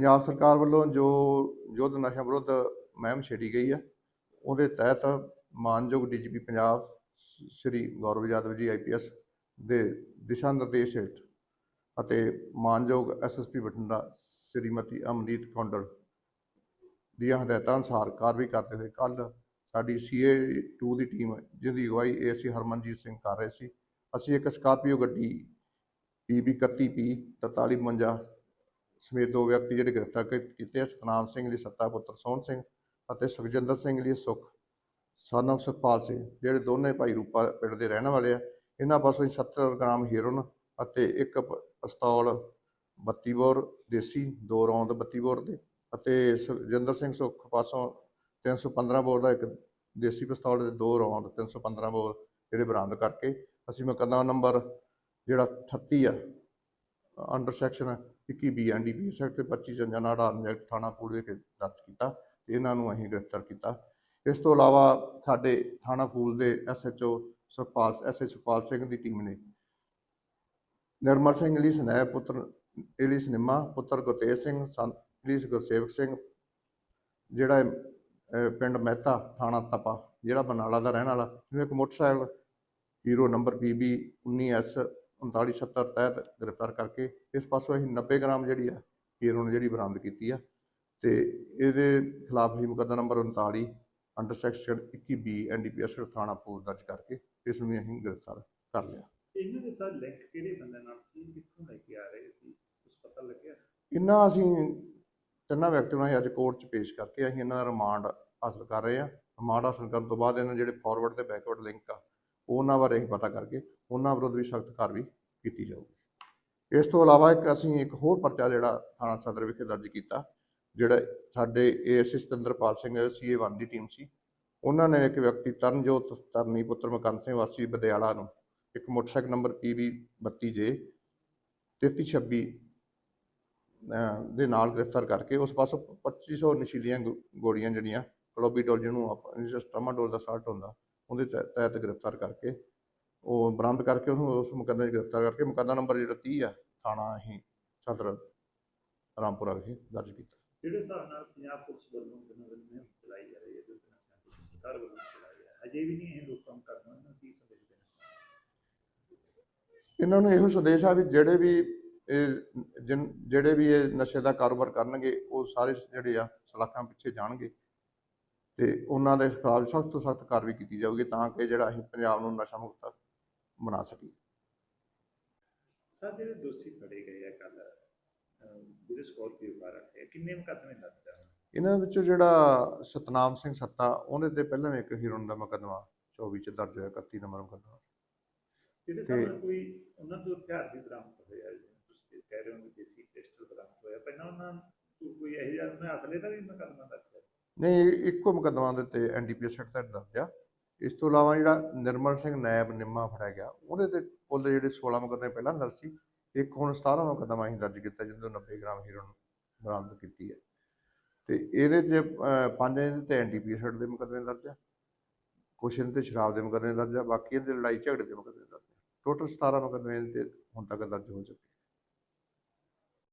ਪੰਜਾਬ ਸਰਕਾਰ ਵੱਲੋਂ ਜੋ ਯੁੱਧ ਨਸ਼ਾ ਵਿਰੁੱਧ ਮਹਿਮ ਛੇੜੀ ਗਈ ਹੈ, ਉਹਦੇ ਤਹਿਤ ਮਾਨਯੋਗ ਡੀਜੀਪੀ ਪੰਜਾਬ ਸ਼੍ਰੀ ਗੌਰਵ ਯਾਦਵ ਜੀ ਆਈਪੀਐਸ ਦੇ ਦਿਸ਼ਾ ਨਿਰਦੇਸ਼ ਹੇਠ ਅਤੇ ਮਾਨਯੋਗ ਐਸਐਸਪੀ ਬਠਿੰਡਾ ਸ਼੍ਰੀਮਤੀ ਅਮਨੀਤ ਕੌਂਡਲ ਦੀਆਂ ਹਦਾਇਤਾਂ ਅਨੁਸਾਰ ਕਾਰਵਾਈ ਕਰਦੇ ਹੋਏ ਕੱਲ ਸਾਡੀ ਸੀਏ 2 ਦੀ ਟੀਮ ਜਿਹਦੀ ਅਗਵਾਈ ਏਸੀ ਹਰਮਨਜੀਤ ਸਿੰਘ ਕਰ ਰਹੇ ਸੀ। ਅਸੀਂ ਇੱਕ ਸਕਾਰਪੀਓ ਗੱਡੀ ਪੀਬੀ 31P 4352 ਸਮੇਤ ਦੋ ਵਿਅਕਤੀ ਜਿਹੜੇ ਗ੍ਰਿਫਤਾਰ ਕੀਤੇ ਆ, ਸਤਨਾਮ ਸਿੰਘ ਲਈ ਸੱਤਾ ਪੁੱਤਰ ਸੋਹਣ ਸਿੰਘ ਅਤੇ ਸੁਖਜਿੰਦਰ ਸਿੰਘ ਲਈ ਸੁਖ। son ਸੁਖਪਾਲ ਸਿੰਘ ਜਿਹੜੇ ਦੋਨੇ ਭਾਈ ਰੂਪਾ ਪਿੰਡ ਦੇ ਰਹਿਣ ਵਾਲੇ ਆ। ਇਹਨਾਂ ਪਾਸੋਂ ਹੀ 70 ਗ੍ਰਾਮ ਹੀਰੋਨ ਅਤੇ ਇੱਕ ਪ- ਪਿਸਤੌਲ 32 ਬੋਰ ਦੇਸੀ ਦੋ ਰੌਂਦ 32 ਬੋਰ ਦੇ ਅਤੇ ਸੁਖਜਿੰਦਰ ਸਿੰਘ ਸੁਖ ਪਾਸੋਂ 315 ਬੋਰ ਦਾ ਇੱਕ ਦੇਸੀ ਪਿਸਤੌਲ ਦੇ ਦੋ ਰੌਂਦ 315 ਬੋਰ ਜਿਹੜੇ ਬਰਾਮਦ ਕਰਕੇ ਅਸੀਂ ਮੁਕੱਦਮਾ ਨੰਬਰ ਜਿਹੜਾ 38 ਆ under section 21 B NDPS act ਤੇ 25 ਜੰਜਾ ਅਧਾਰਨ ਐਕਟ ਥਾਣਾ ਫੂਲ ਵਿਖੇ ਦਰਜ ਕੀਤਾ ਤੇ ਇਹਨਾਂ ਨੂੰ ਅਸੀਂ ਗ੍ਰਿਫਤਾਰ ਕੀਤਾ। ਇਸ ਤੋਂ ਇਲਾਵਾ ਸਾਡੇ ਥਾਣਾ ਫੂਲ ਦੇ ਐਸਐਚਓ ਸੁਖਪਾਲ ਐਸਐਚ ਸੁਖਪਾਲ ਸਿੰਘ ਦੀ ਟੀਮ ਨੇ ਨਿਰਮਲ ਸਿੰਘ ਲਈ ਸਨੈ ਪੁੱਤਰ ਇਲੀਸ ਨਿੰਮਾ ਪੁੱਤਰ ਗੁਰਤੇਜ ਸਿੰਘ, ਸੰਤ ਇਲੀਸ ਗੁਰਸੇਵਕ ਸਿੰਘ, ਜਿਹੜਾ ਪਿੰਡ ਮਹਿਤਾ ਥਾਣਾ ਤਪਾ, ਜਿਹੜਾ ਬਨਾਲਾ ਦਾ ਰਹਿਣ ਵਾਲਾ, ਜਿਹਨੂੰ ਇੱਕ motorcycle hero number PB 19S 3970 ਤਹਿਤ ਗ੍ਰਿਫਤਾਰ ਕਰਕੇ ਇਸ ਪਾਸੋਂ ਅਸੀਂ 90 ਗ੍ਰਾਮ ਜਿਹੜੀ ਆ ਹੀਰੋਨ ਜਿਹੜੀ ਬਰਾਮਦ ਕੀਤੀ ਆ ਤੇ ਇਹਦੇ ਖਿਲਾਫ ਹੀ ਮੁਕੱਦਮਾ number 39 under section 21B NDPS ਥਾਣਾ ਪੂਰ ਦਰਜ ਕਰਕੇ ਇਸ ਨੂੰ ਅਸੀਂ ਗ੍ਰਿਫਤਾਰ ਕਰ ਲਿਆ। ਇਹਨਾਂ ਦੇ ਲਿੰਕ ਕਿਹੜੇ ਬੰਦੇ ਨਾਲ ਸੀ? ਕਿੱਥੋਂ ਲੈ ਕੇ ਆ ਰਹੇ ਸੀ? ਕੁਝ ਪਤਾ ਲੱਗਿਆ? ਇਹਨਾਂ ਅਸੀਂ ਤਿੰਨਾਂ ਵਿਅਕਤੀਆਂ ਨੂੰ ਅੱਜ ਕੋਰਟ 'ਚ ਪੇਸ਼ ਕਰਕੇ ਅਸੀਂ ਇਹਨਾਂ ਦਾ ਰਿਮਾਂਡ ਹਾਸਲ ਕਰ ਰਹੇ ਹਾਂ। ਰਿਮਾਂਡ ਹਾਸਲ ਕਰਨ ਤੋਂ ਬਾਅਦ ਇਹਨਾਂ ਜਿਹੜੇ ਫਾਰਵਰਡ ਤੇ ਬੈਕਵਰਡ ਲਿੰਕ ਆ ਉਹਨਾਂ ਬਾਰੇ ਅਸੀਂ ਪਤਾ ਕਰਕੇ ਉਹਨਾਂ ਵਿਰੁੱਧ ਵੀ ਸਖਤ ਕਾਰਵਾਈ ਕੀਤੀ ਜਾਊਗੀ। ਇਸ ਤੋਂ ਇਲਾਵਾ ਇੱਕ ਅਸੀਂ ਇੱਕ ਹੋਰ ਪਰਚਾ ਜਿਹੜਾ ਥਾਣਾ ਸਦਰ ਵਿਖੇ ਦਰਜ ਕੀਤਾ, ਜਿਹੜਾ ਸਾਡੇ ਏਐਸਏ ਸਤਿੰਦਰਪਾਲ ਸਿੰਘ ਸੀਏ 1 ਦੀ ਟੀਮ ਸੀ। ਉਹਨਾਂ ਨੇ ਇੱਕ ਵਿਅਕਤੀ ਤਰਨਜੋਤ ਤਰਨੀ ਪੁੱਤਰ ਮਕਨ ਸਿੰਘ, ਵਾਸੀ ਬਦਿਆਲਾ ਨੂੰ ਇੱਕ ਮੋਟਰਸਾਈਕਲ ਨੰਬਰ PB 32J 3326 ਅਹ, ਦੇ ਨਾਲ ਗ੍ਰਿਫਤਾਰ ਕਰਕੇ ਉਸ ਪਾਸੋਂ 2500 ਨਸ਼ੀਲੀਆਂ ਗੋ- ਗੋਲੀਆਂ ਜਿਹੜੀਆਂ ਕਲੋਬੀਡੋਲ ਜਿਹਨੂੰ ਆਪਾਂ ਇੰਜਸਟਮਾਡੋਲ ਦਾ ਸਾਲਟ ਹੁੰਦਾ ਉਹਦੇ ਤਹਿ- ਤਹਿਤ ਗ੍ਰਿਫਤਾਰ ਕਰਕੇ ਉਹ ਬਰਾਮਦ ਕਰਕੇ ਉਹਨੂੰ ਉਸ ਮੁਕੱਦਮੇ 'ਚ ਗ੍ਰਿਫਤਾਰ ਕਰਕੇ ਮੁਕੱਦਮਾ ਨੰਬਰ ਜਿਹੜਾ 30 ਆ ਥਾਣਾ ਅਸੀਂ ਸਦਰ ਰਾਮਪੁਰਾ ਵਿਖੇ ਦਰਜ ਕੀਤਾ। ਜਿਹੜੇ ਹਿਸਾਬ ਨਾਲ ਪੰਜਾਬ ਪੁਲਿਸ ਵੱਲੋਂ ਦਿਨੋਂ ਦਿਨ ਮੁਹਿੰਮ ਚਲਾਈ ਜਾ ਰਹੀ ਹੈ? ਜੋ ਨਸ਼ਿਆਂ ਦੀ ਸਰਕਾਰ ਵੱਲੋਂ ਚਲਾਈ ਜਾ ਰਹੀ। ਹੈ ਅਜੇ ਵੀ ਨਹੀਂ ਇਹ ਲੋਕਾਂ ਨੂੰ ਕਰਨਾ ਇਹਨਾਂ ਨੂੰ ਕੀ ਸੰਦੇਸ਼ ਦੇਣਾ? ਇਹਨਾਂ ਨੂੰ ਇਹੋ ਸੰਦੇਸ਼ ਆ ਵੀ ਜਿਹੜੇ ਵੀ ਇਹ ਜਿਨ ਜਿਹੜੇ ਵੀ ਇਹ ਨਸ਼ੇ ਦਾ ਕਾਰੋਬਾਰ ਕਰਨਗੇ ਉਹ ਸਾਰੇ ਜਿਹੜੇ ਆ ਸਲਾਖਾਂ ਪਿੱਛੇ ਜਾਣਗੇ। ਤੇ ਉਹਨਾਂ ਦੇ ਖਿਲਾਫ ਸਖਤ ਤੋਂ ਸਖਤ ਕਾਰਵਾਈ ਕੀਤੀ ਜਾਊਗੀ ਤਾਂ ਕਿ ਜਿਹੜਾ ਅਸੀਂ ਪੰਜਾਬ ਨੂੰ ਨਸ਼ਾ ਮੁਕਤ ਬਣਾ ਸਕੀਏ। ਸਰ ਜਿਹੜੇ ਦੋਸ਼ੀ ਫੜੇ ਗਏ ਆ ਕੱਲ ਜਿਹੜੇ ਸਕੋਰਪੀਓ ਕਾਰ ਰੱਖੇ ਕਿੰਨੇ ਮੁਕੱਦਮੇ ਲੱਗਦਾ ਇਹਨਾਂ ਵਿੱਚੋਂ ਜਿਹੜਾ ਸਤਨਾਮ ਸਿੰਘ ਸੱਤਾ ਉਹਦੇ ਤੇ ਪਹਿਲਾਂ ਵੀ ਇੱਕ ਹੀਰੋਨ ਦਾ ਮੁਕੱਦਮਾ 24 ਚ ਦਰਜ ਹੋਇਆ 31 ਨੰਬਰ ਮੁਕੱਦਮਾ। ਜਿਹੜੇ ਕੋਈ ਉਹਨਾਂ ਤੋਂ ਹਥਿਆਰ ਵੀ ਬਰਾਮਦ ਹੋਇਆ ਤੁਸੀਂ ਕਹਿ ਰਹੇ ਹੋ ਕਿ ਦੇਸੀ ਪਿਸਟਲ ਬਰਾਮਦ ਹੋਇਆ ਪਹਿਲਾਂ ਉਹਨਾਂ ਕੋਈ ਇਹੋ ਜਿਹਾ ਅਸਲੇ ਦਾ ਵੀ ਮੁਕੱਦਮਾ ਦਰਜ ਨਹੀਂ, ਇੱਕੋ ਮੁਕੱਦਮਾ ਦੇ ਤੇ ਐਨਡੀਪੀਐਸ ਐਕਟ ਤਹਿਤ ਦਰਜ ਆ। ਇਸ ਤੋਂ ਇਲਾਵਾ ਜਿਹੜਾ ਨਿਰਮਲ ਸਿੰਘ ਨਾਇਬ ਨਿੰਮਾ ਫੜਿਆ ਗਿਆ, ਉਹਦੇ ਤੇ ਕੁੱਲ ਜਿਹੜੇ 16 ਮੁਕੱਦਮੇ ਪਹਿਲਾਂ ਦਰਜ ਸੀ, ਇੱਕ ਹੁਣ 17 ਮੁਕੱਦਮਾ ਅਸੀਂ ਦਰਜ ਕੀਤਾ, ਜਿਹਦੇ ਤੋਂ 90 ਗ੍ਰਾਮ ਹੀਰੋਨ ਬਰਾਮਦ ਕੀਤੀ ਹੈ। ਤੇ ਇਹਦੇ 'ਚ ਪੰਜ ਇਹਦੇ ਤੇ ਐਨਡੀਪੀਐਸ ਐਕਟ ਦੇ ਮੁਕੱਦਮੇ ਦਰਜ ਆ, ਕੁਛ ਇਹਦੇ ਤੇ ਸ਼ਰਾਬ ਦੇ ਮੁਕੱਦਮੇ ਦਰਜ ਆ, ਬਾਕੀ ਇਹਦੇ ਲੜਾਈ ਝਗੜੇ ਦੇ ਮੁਕੱਦਮੇ ਦਰਜ ਆ। ਟੋਟਲ 17 ਮੁਕੱਦਮੇ ਤੇ ਹੁਣ ਤੱਕ ਦਰਜ ਹੋ ਚੁੱਕੇ।